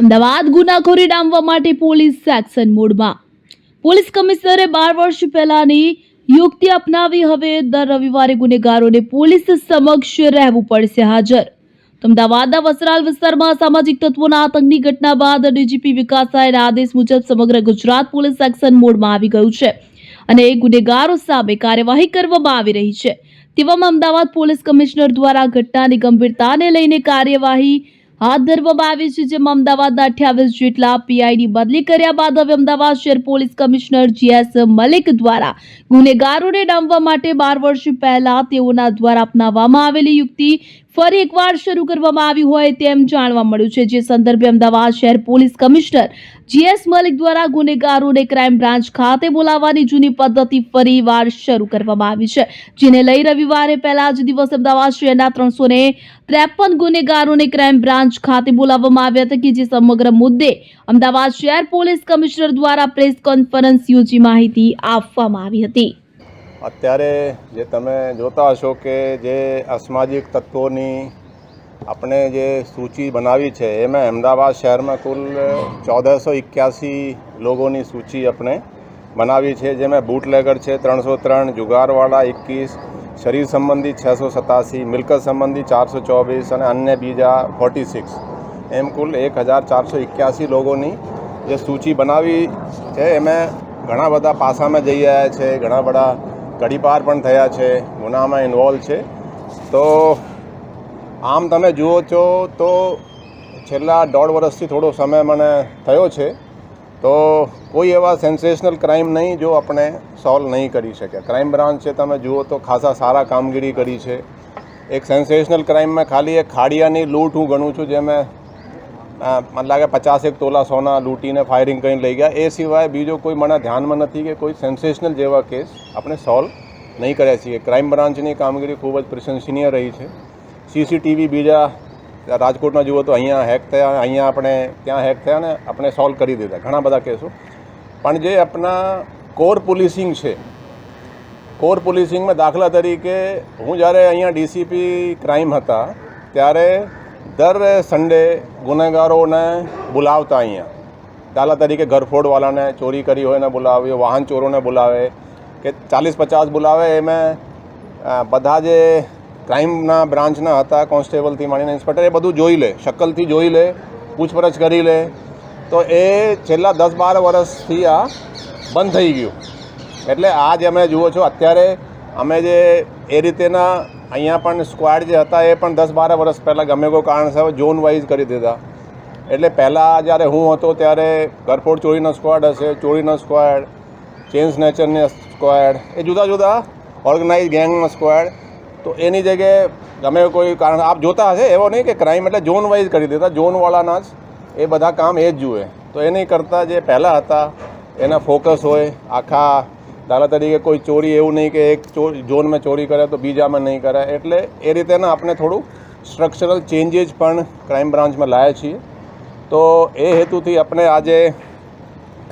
અમદાવાદ ગુનાખોરી ડામવા માટે police action મોડમાં. પોલીસ કમિશનરે બાર વર્ષ પહેલાની યુક્તિ અપનાવી, હવે દર રવિવારે ગુનેગારોને પોલીસ સમક્ષ રહેવું પડશે હાજર. અમદાવાદના વસરાલ વિસ્તારમાં સામાજિક તત્વોના આતંકની ઘટના બાદ ડીજીપી વિકાસ રાયના આદેશ મુજબ સમગ્ર ગુજરાત પોલીસ એક્શન મોડમાં આવી ગયું છે અને ગુનેગારો સામે કાર્યવાહી કરવામાં આવી રહી છે. તેવામાં અમદાવાદ પોલીસ કમિશનર દ્વારા ઘટનાની ગંભીરતાને લઈને કાર્યવાહી હાથ ધરવામાં આવી છે, જેમાં અમદાવાદના અઠ્યાવીસ જેટલા પીઆઈની બદલી કર્યા બાદ હવે અમદાવાદ શહેર પોલીસ કમિશનર જીએસ મલિક દ્વારા ગુનેગારોને ડામવા માટે બાર વર્ષ પહેલા તેઓના દ્વારા અપનાવવામાં આવેલી યુક્તિ ફરી એકવાર શરૂ કરવામાં આવી હોય તેમ જાણવા મળ્યું છે. જે સંદર્ભે અમદાવાદ શહેર પોલીસ કમિશનર જીએસ મલિક દ્વારા ગુનેગારોને ક્રાઇમ બ્રાન્ચ ખાતે બોલાવવાની જૂની પદ્ધતિ ફરી વાર શરૂ કરવામાં આવી છે. જેને લઈ રવિવારે પહેલા જ દિવસે અમદાવાદ શહેરના ત્રણસો ત્રેપન ગુનેગારોને ક્રાઇમ બ્રાન્ચ ખાતે બોલાવવામાં આવ્યા હતા કે જે સમગ્ર મુદ્દે અમદાવાદ શહેર પોલીસ કમિશનર દ્વારા પ્રેસ કોન્ફરન્સ યોજી માહિતી આપવામાં આવી હતી. અત્યારે જે તમે જોતા હશો કે જે અસામાજિક તત્વોની આપણે જે સૂચિ બનાવી છે, એમાં અમદાવાદ શહેરમાં કુલ ચૌદસો એક્યાસી લોકોની સૂચિ આપણે બનાવી છે, જેમાં બૂટલેગર છે ત્રણસો ત્રણ જુગારવાળા એકવીસ, શરીર સંબંધી છસો સતાસી મિલકત સંબંધી ચારસો ચોવીસ અને અન્ય બીજા ફોર્ટી સિક્સ એમ કુલ એક હજાર ચારસો એક્યાસી લોકોની જે સૂચિ બનાવી છે, એમાં ઘણા બધા પાસામાં જઈ રહ્યા છે, ઘણા બધા ગડીપાર પણ થયા છે ગુનામાં ઇન્વોલ્વ છે. તો આમ તમે જુઓ છો તો છેલ્લા દોઢ વર્ષથી થોડો સમય મને થયો છે. તો કોઈ એવા સેન્સેશનલ ક્રાઇમ નહીં જો આપણે સોલ્વ નહીં કરી શક્યા ક્રાઇમ બ્રાન્ચ છે તમે જુઓ તો ખાસા સારા કામગીરી કરી છે. એક સેન્સેશનલ ક્રાઇમમાં ખાલી એક ખાડિયાની લૂંટ હું ગણું છું જેમાં અ, મને લાગે પચાસેક તોલા સોના લૂંટીને ફાયરિંગ કરીને લઈ ગયા. એ સિવાય બીજો કોઈ મને ધ્યાનમાં નથી કે કોઈ સેન્સેશનલ જેવા કેસ આપણે સોલ્વ નહીં કર્યા છીએ. ક્રાઇમ બ્રાન્ચની કામગીરી ખૂબ જ પ્રશંસનીય રહી છે. સીસીટીવી બીજા રાજકોટમાં જુઓ તો અહીંયા હેક થયા, અહીંયા આપણે ત્યાં હેક થયા ને આપણે સોલ્વ કરી દીધા. ઘણા બધા કેસો. પણ જે આપણા કોર પોલીસિંગ છે, કોર પોલીસિંગમાં દાખલા તરીકે હું જ્યારે અહીંયા ડીસીપી ક્રાઇમ હતા, ત્યારે દર સન્ડે ગુનેગારોને બોલાવતા અહીંયા. દાલા તરીકે ઘરફોડવાળાને ચોરી કરી હોય ને બોલાવે, વાહન ચોરોને બોલાવે, કે ચાલીસ પચાસ બોલાવે, એમાં બધા જે ક્રાઇમના બ્રાન્ચના હતા કોન્સ્ટેબલથી માંડીને ઇન્સ્પેક્ટર, એ બધું જોઈ લે, શકલથી જોઈ લે, પૂછપરછ કરી લે. તો એ છેલ્લા દસ બાર વર્ષથી આ બંધ થઈ ગયું. એટલે આ જે અમે જુઓ છો, અત્યારે અમે જે એ રીતેના અહીંયા પણ સ્ક્વાડ જે હતા એ પણ દસ બાર વર્ષ પહેલાં ગમે કોઈ કારણસર ઝોન વાઇઝ કરી દીધા. એટલે પહેલાં જ્યારે હું હતો ત્યારે ઘરફોડ ચોરીનો સ્ક્વાડ હશે, ચોરીનો સ્ક્વાડ ચેન સ્નેચરની સ્ક્વાડ એ જુદા જુદા ઓર્ગનાઇઝ ગેંગનો સ્ક્વાડ તો એની જગ્યાએ ગમે કોઈ કારણ આપ જોતા હશે એવો નહીં કે ક્રાઇમ એટલે ઝોન વાઇઝ કરી દીધા ઝોનવાળાના જ એ બધા કામ એ જ જુએ. તો એ નહીં કરતાં જે પહેલાં હતા, એના ફોકસ હોય, આખા દાખલા તરીકે કોઈ ચોરી એવું નહીં કે એક ઝોનમાં ચોરી કરે તો બીજામાં નહીં કરે. એટલે એ રીતેના આપણે થોડું સ્ટ્રક્ચરલ ચેન્જીસ પણ ક્રાઇમ બ્રાન્ચમાં લાવ્યા છીએ. તો એ હેતુથી આપણે આજે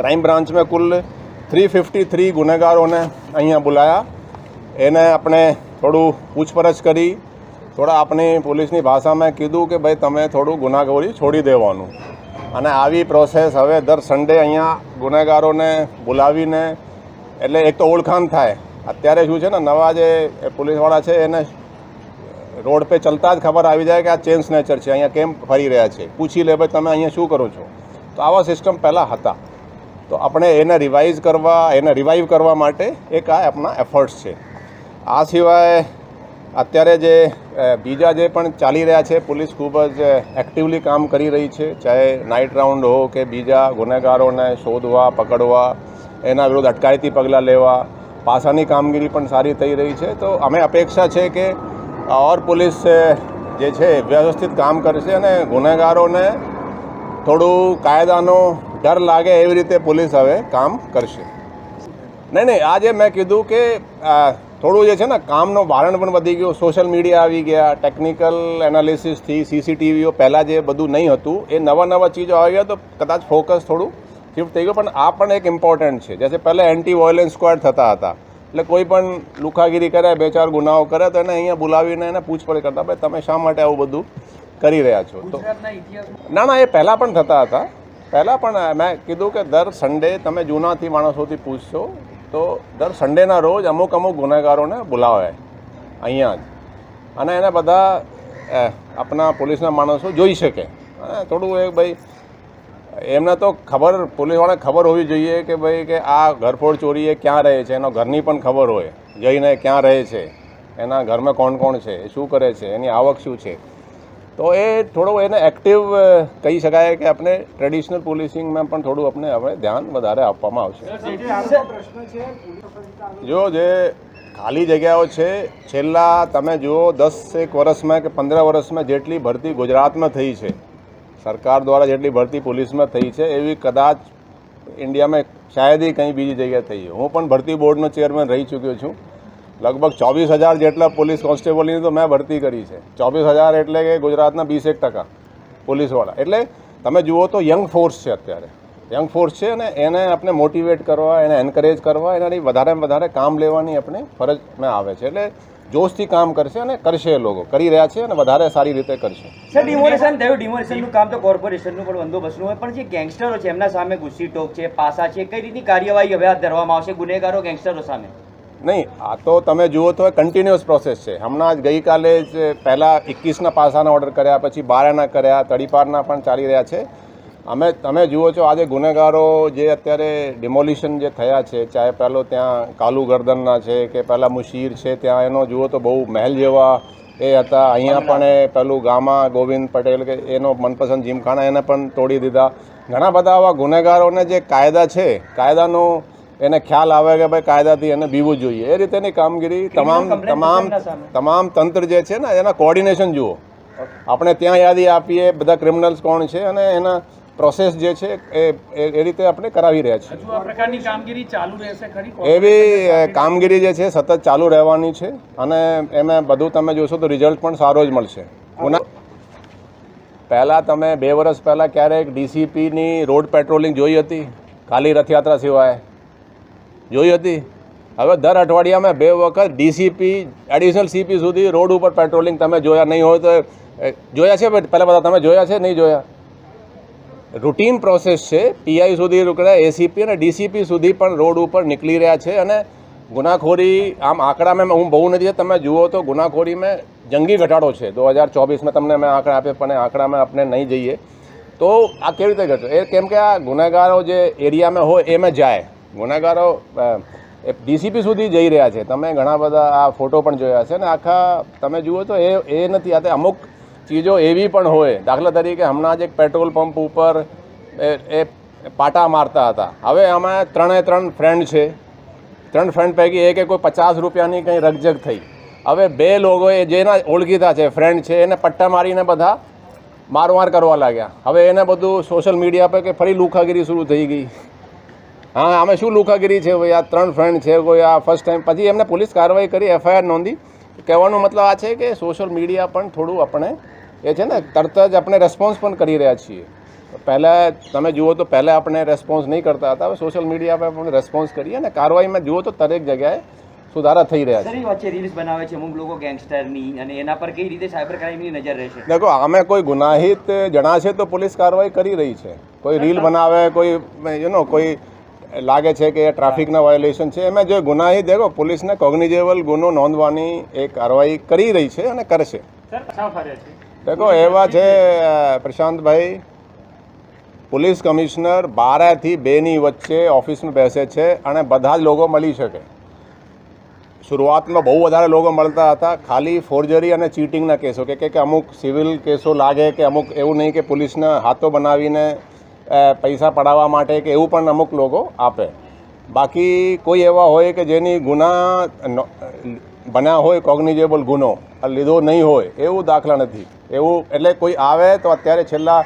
ક્રાઇમ બ્રાન્ચમાં કુલ થ્રી ફિફ્ટી થ્રી ગુનેગારોને અહીંયા બોલાયા. એને આપણે થોડું પૂછપરછ કરી. થોડા આપણી પોલીસની ભાષામાં કીધું કે ભાઈ, તમે થોડું ગુનાખોરી છોડી દેવાનું. અને આવી પ્રોસેસ હવે દર સન્ડે અહીંયા ગુનેગારોને બોલાવીને એટલે એક તો ઓળખાણ થાય. અત્યારે શું છે ને, નવા જે પોલીસવાળા છે, એને રોડ પે ચલતા જ ખબર આવી જાય કે આ ચેન સ્નેચર છે, અહીંયા કેમ ફરી રહ્યા છે. પૂછી લે, ભાઈ, તમે અહીંયા શું કરો છો? તો આવા સિસ્ટમ પહેલાં હતા. તો આપણે એને રિવાઇઝ કરવા, એને રિવાઇવ કરવા માટે એક આ આપણા એફર્ટ્સ છે. આ સિવાય અત્યારે જે બીજા જે પણ ચાલી રહ્યા છે, પોલીસ ખૂબ જ એક્ટિવલી કામ કરી રહી છે. ચાહે નાઇટ રાઉન્ડ હો કે બીજા ગુનેગારોને શોધવા, પકડવા એના વિરુદ્ધ અટકાયતી પગલાં લેવા, પાસાની કામગીરી પણ સારી થઈ રહી છે. તો અમે અપેક્ષા છે કે ઓર પોલીસ જે છે, વ્યવસ્થિત કામ કરશે અને ગુનેગારોને થોડું કાયદાનો ડર લાગે એવી રીતે પોલીસ હવે કામ કરશે. નહીં નહીં આજે મેં કીધું કે થોડું જે છે ને, કામનો ભારણ પણ વધી ગયો. સોશિયલ મીડિયા આવી ગયા, ટેકનિકલ એનાલિસિસથી સીસીટીવીઓ પહેલાં જે બધું નહીં હતું, એ નવા નવા ચીજો આવી ગયા તો કદાચ ફોકસ થોડું શિફ્ટ થઈ ગયું પણ આ પણ એક ઇમ્પોર્ટન્ટ છે. જેસે પહેલાં એન્ટી વાયોલન્સ સ્ક્વોડ થતા હતા. એટલે કોઈ પણ લુખાગીરી કરે બે ચાર ગુનાઓ કરે તો એને અહીંયા બોલાવીને એને પૂછપરછ કરતા ભાઈ તમે શા માટે આવું બધું કરી રહ્યા છો? તો ના ના એ પહેલાં પણ થતા હતા. પહેલાં પણ મેં કીધું કે દર સન્ડે તમે જૂનાથી માણસોથી પૂછશો તો દર સન્ડેના રોજ અમુક અમુક ગુનેગારોને બોલાવે અહીંયા જ. અને એને બધા આપણા પોલીસના માણસો જોઈ શકે. અને થોડું એ ભાઈ એમને તો ખબર પોલીસવાળાને ખબર હોવી જોઈએ કે ભાઈ કે આ ઘરફોડ ચોરી એ ક્યાં રહે છે? એનો ઘરની પણ ખબર હોય. જઈને ક્યાં રહે છે? એના ઘરમાં કોણ કોણ છે? એ શું કરે છે? એની આવક શું છે? તો એ થોડું એને એક્ટિવ કહી શકાય કે આપણે ટ્રેડિશનલ પોલીસિંગમાં પણ થોડું આપણે હવે ધ્યાન વધારે આપવામાં આવશે. જો જે ખાલી જગ્યાઓ છે છેલ્લા તમે જુઓ દસ એક વર્ષમાં કે પંદર વર્ષમાં જેટલી ભરતી ગુજરાતમાં થઈ છે. સરકાર દ્વારા જેટલી ભરતી પોલીસમાં થઈ છે, એવી કદાચ ઇન્ડિયામાં શાયદ કંઈ બીજી જગ્યાએ થઈ હું પણ ભરતી બોર્ડનો ચેરમેન રહી ચૂક્યો છું. લગભગ ચોવીસ હજાર જેટલા પોલીસ કોન્સ્ટેબલની તો મેં ભરતી કરી છે. ચોવીસ હજાર એટલે કે ગુજરાતના બીસેક ટકા પોલીસવાળા. એટલે તમે જુઓ તો યંગ ફોર્સ છે અત્યારે. યંગ ફોર્સ છે અને એને આપણે મોટિવેટ કરવા, એને એન્કરેજ કરવા એનાની વધારે વધારે કામ લેવાની આપણે ફરજમાં આવે છે. એટલે જોશથી કામ કરશે અને કરશે એ લોકો. કરી રહ્યા છે અને વધારે સારી રીતે કરશે. સર ડિમોલેશન થયું ડિમોલેશનનું કામ તો કોર્પોરેશનનું પણ બંદોબસ્તનું હોય પણ જે ગેંગસ્ટરો છે એમના સામે ગુસ્સી ટોક છે પાસા છે કઈ રીતની કાર્યવાહી હવે હાથ ધરવામાં આવશે? ગુનેગારો ગેંગસ્ટરો સામે. નહીં આ તો તમે જુઓ તો કન્ટિન્યુઅસ પ્રોસેસ છે. હમણાં જ ગઈકાલે જ પહેલાં એકવીસના પાસાના ઓર્ડર કર્યા પછી બારાના કર્યા તડીપારના પણ ચાલી રહ્યા છે. અમે તમે જુઓ છો આજે ગુનેગારો જે અત્યારે ડિમોલિશન જે થયા છે ચાહે પહેલો ત્યાં કાલુ ગરદનના છે કે પહેલાં મુશીર છે ત્યાં એનો જુઓ તો બહુ મહેલ જેવા એ હતા. અહીંયા પણ એ પેલું ગામા ગોવિંદ પટેલ કે એનો મનપસંદ જીમખાના એને પણ તોડી દીધા. ઘણા બધા આવા ગુનેગારોને જે કાયદા છે કાયદાનું એને ખ્યાલ આવે કે ભાઈ કાયદાથી એને બીવું જોઈએ. એ રીતેની કામગીરી તમામ તમામ તમામ તંત્ર જે છે ને એના કોર્ડિનેશન જુઓ. આપણે ત્યાં યાદી આપીએ બધા ક્રિમિનલ્સ કોણ છે અને એના પ્રોસેસ જે છે એ એ- રીતે આપણે કરાવી રહ્યા છીએ. એવી કામગીરી જે છે સતત ચાલુ રહેવાની છે અને એમાં બધું તમે જોશો તો રિઝલ્ટ પણ સારો જ મળશે. પહેલાં તમે બે વર્ષ પહેલાં ક્યારેક ડીસીપીની રોડ પેટ્રોલિંગ જોઈ હતી ખાલી રથયાત્રા સિવાય? જોઈ હતી? હવે દર અઠવાડિયામાં બે વખત ડીસીપી એડિશનલ સીપી સુધી રોડ ઉપર પેટ્રોલિંગ તમે જોયા નહીં હોય તો જોયા છે? પહેલાં બધા તમે જોયા છે? નહીં જોયા? રૂટીન પ્રોસેસ છે. પીઆઈ સુધી રોકડા એસીપી અને ડીસીપી સુધી પણ રોડ ઉપર નીકળી રહ્યા છે અને ગુનાખોરી આમ આંકડામાં હું બહુ નથી તમે જુઓ તો ગુનાખોરીમાં જંગી ઘટાડો છે. દો હજાર ચોવીસમાં તમને મેં આંકડા આપ્યા, પણ આંકડામાં આપણે નહીં જઈએ. તો આ કેવી રીતે ઘટશે એ કેમ કે આ ગુનેગારો જે એરિયામાં હોય એમાં જાય. ગુનેગારો ડીસીપી સુધી જઈ રહ્યા છે. તમે ઘણા બધા આ ફોટો પણ જોયા છે. અને આખા તમે જુઓ તો એ એ નથી. આ અમુક ચીજો એવી પણ હોય. દાખલા તરીકે હમણાં જ એક પેટ્રોલ પંપ ઉપર એ પાટા મારતા હતા. હવે અમે ત્રણે ત્રણ ફ્રેન્ડ છે. ત્રણ ફ્રેન્ડ પૈકી એકે કોઈ પચાસ રૂપિયાની કંઈ રકજક થઈ. હવે બે લોકોએ જેના ઓળખીતા છે ફ્રેન્ડ છે, એને પટ્ટા મારીને બધા મારમાર કરવા લાગ્યા. હવે એને બધું સોશિયલ મીડિયા પર કે ફરી લુખાગીરી શરૂ થઈ ગઈ. હા, આમે શું લુખાગીરી છે? ભાઈ, આ ત્રણ ફ્રેન્ડ છે, કોઈ આ ફર્સ્ટ ટાઈમ પછી એમને પોલીસ કાર્યવાહી કરી એફઆઈઆર નોંધી. કહેવાનો મતલબ આ છે કે સોશિયલ મીડિયા પણ થોડું આપણે એ છે ને તરત જ આપણે રેસ્પોન્સ પણ કરી રહ્યા છીએ. પહેલાં તમે જુઓ તો પહેલાં આપણે રેસ્પોન્સ નહીં કરતા હતા હવે સોશિયલ મીડિયા પર આપણે રેસ્પોન્સ કરીએ અને કાર્યવાહીમાં જુઓ તો દરેક જગ્યાએ સુધારા થઈ રહ્યા છે. સર વચ્ચે રીલ્સ બનાવે છે અમુક લોકો ગેંગસ્ટરની અને એના પર કઈ રીતે સાયબર ક્રાઇમની નજર રહેશે? દેખો આમે કોઈ ગુનાહિત જણાશે તો પોલીસ કાર્યવાહી કરી રહી છે. કોઈ રીલ બનાવે કોઈ યુ નો કોઈ લાગે છે કે ટ્રાફિકના વાયોલેશન છે. એમાં જો ગુનાહિત દેખો પોલીસને કોગ્નિજેબલ ગુનો નોંધવાની એક કાર્યવાહી કરી રહી છે અને કરશે. સર દેખો એવા છે પ્રશાંતભાઈ પોલીસ કમિશનર બારેથી બેની વચ્ચે ઓફિસમાં બેસે છે અને બધા જ લોકો મળી શકે શરૂઆતમાં બહુ વધારે લોકો મળતા હતા ખાલી ફોર્જરી અને ચીટિંગના કેસો કે કે અમુક સિવિલ કેસો લાગે કે અમુક એવું નહીં કે પોલીસના હાથો બનાવીને પૈસા પડાવવા માટે કે એવું પણ અમુક લોકો આપે બાકી કોઈ એવા હોય કે જેની ગુના બન્યા હોય કોગ્નિઝેબલ ગુનો આ લીધો નહીં હોય એવું દાખલા નથી. એવું એટલે કોઈ આવે તો અત્યારે છેલ્લા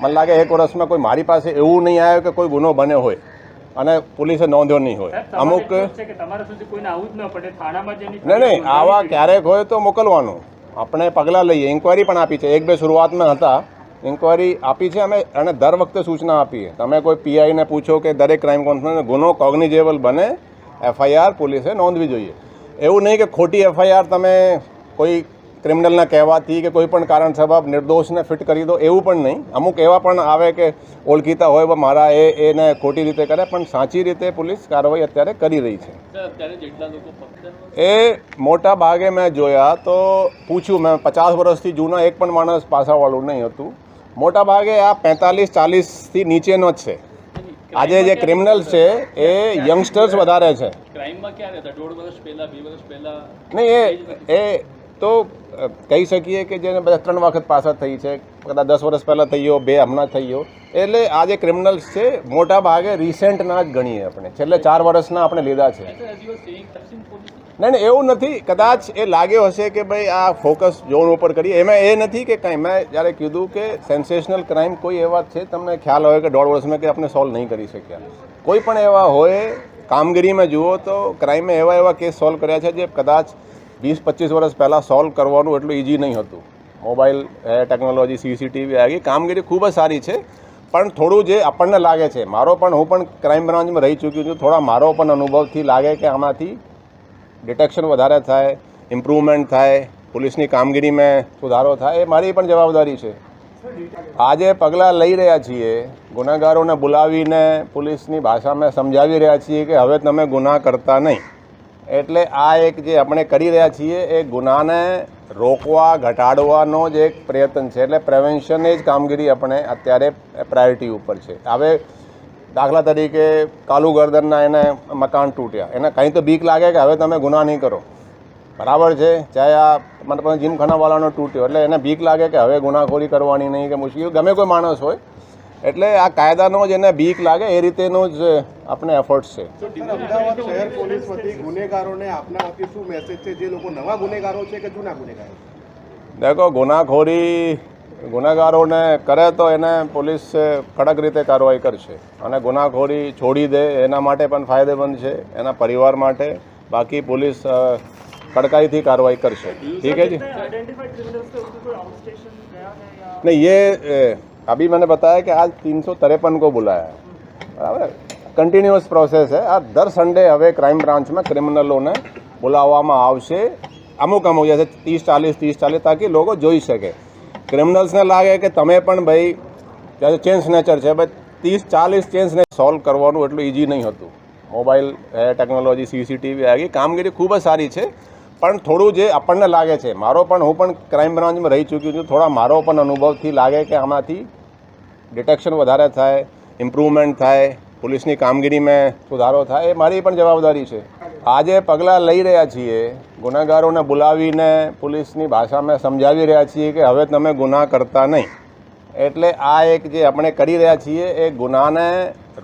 મને લાગે એક વર્ષમાં કોઈ મારી પાસે એવું નહીં આવ્યું કે કોઈ ગુનો બન્યો હોય. અને પોલીસે નોંધ્યો નહીં હોય. અમુક નહીં નહીં આવા ક્યારેક હોય તો મોકલવાનું. આપણે પગલાં લઈએ ઇન્કવાયરી પણ આપી છે. એક બે શરૂઆતમાં હતા. ઇન્કવાયરી આપી છે અમે અને દર વખતે સૂચના આપીએ. તમે કોઈ પીઆઈને પૂછો કે દરેક ક્રાઇમ કોન્ફરન્સ ગુનો કોગ્નિઝેબલ બને એફઆઈઆર પોલીસે નોંધવી જોઈએ. એવું નહીં કે ખોટી એફઆઈઆર તમે કોઈ ક્રિમિનલના કહેવાથી કે કોઈ પણ કારણ સબબ નિર્દોષને ફિટ કરી દો એવું પણ નહીં. અમુક એવા પણ આવે કે ઓળખીતા હોય "બ મારા એ એને ખોટી રીતે કરે. પણ સાચી રીતે પોલીસ કાર્યવાહી અત્યારે કરી રહી છે? એ મોટા ભાગે મેં જોયા તો પૂછ્યું મેં પચાસ વર્ષથી જૂના એક પણ માણસ પાસાવાળું નહીં હતું. મોટા ભાગે આ પેંતાલીસ ચાલીસથી નીચેનો જ છે. આજે જે ક્રિમિનલ્સ છે એ યંગસ્ટર્સ વધારે છે. નહીં એ એ તો કહી શકીએ કે જેને બધા ત્રણ વખત પાછા થઈ છે કદાચ દસ વર્ષ પહેલાં થઈ ગયો બે હમણાં થઈ ગયો. એટલે આ જે ક્રિમિનલ્સ છે મોટા ભાગે રિસેન્ટના જ ગણીએ આપણે. છેલ્લે ચાર વર્ષના આપણે લીધા છે. નહીં નહીં, એવું નથી. કદાચ એ લાગ્યો હશે કે ભાઈ આ ફોકસ ઝોન ઉપર કરીએ. એમાં એ નથી કે કંઈ. મેં જ્યારે કીધું કે સેન્સેશનલ ક્રાઇમ કોઈ એવા છે, તમને ખ્યાલ હોય કે દોઢ વર્ષમાં કે આપણે સોલ્વ નહીં કરી શક્યા. કોઈ પણ એવા હોય, કામગીરીમાં જુઓ તો ક્રાઇમે એવા એવા કેસ સોલ્વ કર્યા છે જે કદાચ વીસ, પચીસ વર્ષ પહેલાં સોલ્વ કરવાનું એટલું ઇઝી નહીં હતું. મોબાઈલ ટેકનોલોજી, સીસીટીવી આવી કામગીરી ખૂબ જ સારી છે. પણ થોડું જે આપણને લાગે છે, મારો પણ હું પણ ક્રાઇમ બ્રાન્ચમાં રહી ચૂક્યું છું, થોડા મારો પણ અનુભવથી લાગે કે આમાંથી ડિટેક્શન વધારે થાય ઇમ્પ્રુવમેન્ટ થાય, પોલીસની કામગીરીમાં સુધારો થાય, એ મારી પણ જવાબદારી છે. આજે પગલાં લઈ રહ્યા છીએ, ગુનાગારોને બોલાવીને પોલીસની ભાષામાં સમજાવી રહ્યા છીએ કે હવે તમે ગુના કરતા નહીં. એટલે આ એક જે આપણે કરી રહ્યા છીએ, એ ગુનાને રોકવા, ઘટાડવાનો જ એક પ્રયત્ન છે. એટલે પ્રિવેન્શનની જ કામગીરી આપણે અત્યારે પ્રાયોરિટી ઉપર છે. હવે દાખલા તરીકે કાલુ ગરદનના એને મકાન તૂટ્યા. એને કંઈ તો બીક લાગે કે હવે તમે ગુના નહીં કરો. બરાબર છે? ચાહે આ મને જીમખાનાવાળાનો તૂટ્યો. એટલે એને બીક લાગે કે હવે ગુનાખોરી કરવાની નહીં કે મુશ્કેલ. ગમે કોઈ માણસ હોય. એટલે આ કાયદાનો જ એને બીક લાગે એ રીતેનો જ આપણે એફર્ટ છે. શહેર પોલીસ વતી ગુનેગારોને આપના વતી શું મેસેજ છે? જે લોકો નવા ગુનેગારો છે કે જૂના ગુનેગારો છે? દેખો ગુનાખોરી ગુનેગારોને કરે તો એને પોલીસ કડક રીતે કાર્યવાહી કરશે અને ગુનાખોરી છોડી દે, એના માટે પણ ફાયદેમંદ છે, એના પરિવાર માટે. બાકી પોલીસ કડકાઈથી કાર્યવાહી કરશે. ઠીક છે જી? એ ये अभी मैंने કે कि તીનસો ત્રેપન કો तिरपन બરાબર? કન્ટિન્યુઅસ પ્રોસેસ છે. આ દર સન્ડે હવે ક્રાઇમ બ્રાન્ચમાં ક્રિમિનલોને બોલાવવામાં આવશે. અમુક અમુક જૈસે ત્રીસ ચાલીસ ત્રીસ ચાલીસ, તાકી લોકો જોઈ શકે. ક્રિમિનલ્સને લાગે કે તમે પણ ભાઈ જ્યારે ચેન સ્નેચર છે ભાઈ ત્રીસ, ચાલીસ ચેન સ્નેચ સોલ્વ કરવાનું એટલું ઇઝી નહીં હતું. મોબાઈલ ટેકનોલોજી સીસીટીવી આવી કામગીરી ખૂબ જ સારી છે, પણ થોડું જે આપણને લાગે છે, મારો પણ, હું પણ ક્રાઇમ બ્રાન્ચમાં રહી ચૂક્યો છું, થોડા મારો પણ અનુભવથી લાગે કે આમાંથી ડિટેક્શન વધારે થાય ઇમ્પ્રુવમેન્ટ થાય પોલીસની કામગીરીમાં સુધારો થાય એ મારી પણ જવાબદારી છે. આજે પગલાં લઈ રહ્યા છીએ, ગુનેગારોને બોલાવીને પોલીસની ભાષામાં સમજાવી રહ્યા છીએ કે હવે તમે ગુના કરતા નહીં. એટલે આ એક જે આપણે કરી રહ્યા છીએ એ ગુનાને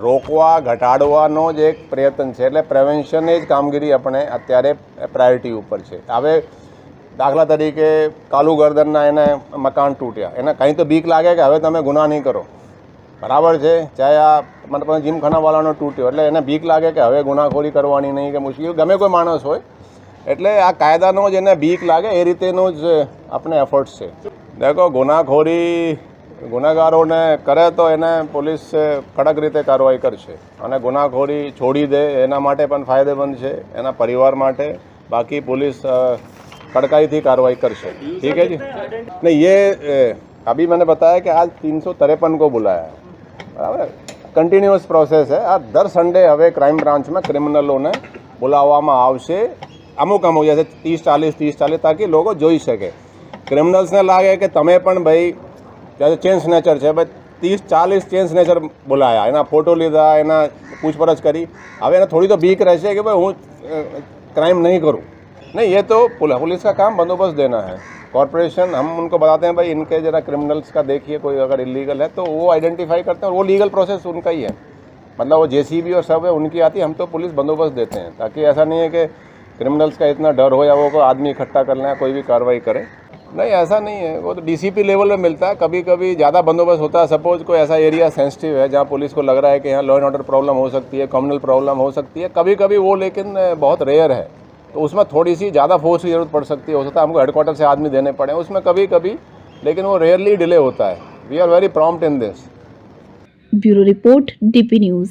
રોકવા, ઘટાડવાનો જ એક પ્રયત્ન છે. એટલે પ્રિવેન્શનની જ કામગીરી આપણે અત્યારે પ્રાયોરિટી ઉપર છે. હવે દાખલા તરીકે કાલુ ગરદનના એને મકાન તૂટ્યા. એને કંઈ તો બીક લાગે કે હવે તમે ગુના નહીં કરો. બરાબર છે. ચાહે આ મને પણ જીમખાનાવાળાનો તૂટ્યો. એટલે એને બીક લાગે કે હવે ગુનાખોરી કરવાની નહીં કે મુશ્કેલ. ગમે કોઈ માણસ હોય. એટલે આ કાયદાનો જ એને બીક લાગે, એ રીતેનો જ આપણે એફર્ટ્સ છે. દેખો, ગુનાખોરી ગુનેગારોને કરે તો એને પોલીસ કડક રીતે કાર્યવાહી કરશે. અને ગુનાખોરી છોડી દે, એના માટે પણ ફાયદેમંદ છે. એના પરિવાર માટે. બાકી પોલીસ કડકાઈથી કાર્યવાહી કરશે. ઠીક છે है એ नहीं ये अभी કે આજ તીનસો आज કો બોલાયા. બરાબર? કન્ટિન્યુઅસ પ્રોસેસ છે આ દર સન્ડે હવે ક્રાઇમ બ્રાન્ચમાં ક્રિમિનલોને બોલાવવામાં આવશે. અમુક અમુક જશે ત્રીસ ચાલીસ ત્રીસ ચાલીસ, તાકી લોકો જોઈ શકે. ક્રિમિનલ્સને લાગે કે તમે પણ ભાઈ જ્યારે ચેન નેચર છે, ભાઈ ત્રીસ ચાલીસ ચેન નેચર બોલાયા. એના ફોટો લીધા, એના પૂછપરછ કરી. હવે એને થોડી તો બીક રહેશે કે ભાઈ હું ક્રાઇમ નહીં કરું. નહીં, એ તો પોલીસ કા કામ બંદોબસ્ત દેના હૈ. कॉरपोरेशन, हम उनको बताते हैं, भाई, इनके जरा क्रिमिनल्स का देखिए, कोई अगर इलीगल है तो वो आइडेंटिफाई करते हैं और वो लीगल प्रोसेस उनका ही है। मतलब वो जेसीबी और सब है, उनकी आती है, हम तो पुलिस बंदोबस्त देते हैं, ताकि ऐसा नहीं है कि क्रिमिनल्स का इतना डर हो या वो कोई आदमी इकट्ठा कर लें, कोई भी कार्रवाई करे। नहीं, ऐसा नहीं है, वो तो डीसीपी लेवल में मिलता है कभी कभी ज़्यादा बंदोबस्त होता है। सपोज़ कोई ऐसा एरिया सेंसिटिव है, जहाँ पुलिस को लग रहा है कि यहाँ लॉ एंड ऑर्डर प्रॉब्लम हो सकती है कम्युनल प्रॉब्लम हो सकती है कभी कभी वो लेकिन बहुत रेयर है। तो उसमें थोड़ी सी ज़्यादा फोर्स की ज़रूरत पड़ सकती है, हो सकता है हमको हेडक्वार्टर से आदमी देने पड़े। उसमें कभी कभी लेकिन वो रेयरली डिले होता है। We are very prompt in this bureau report, DP news.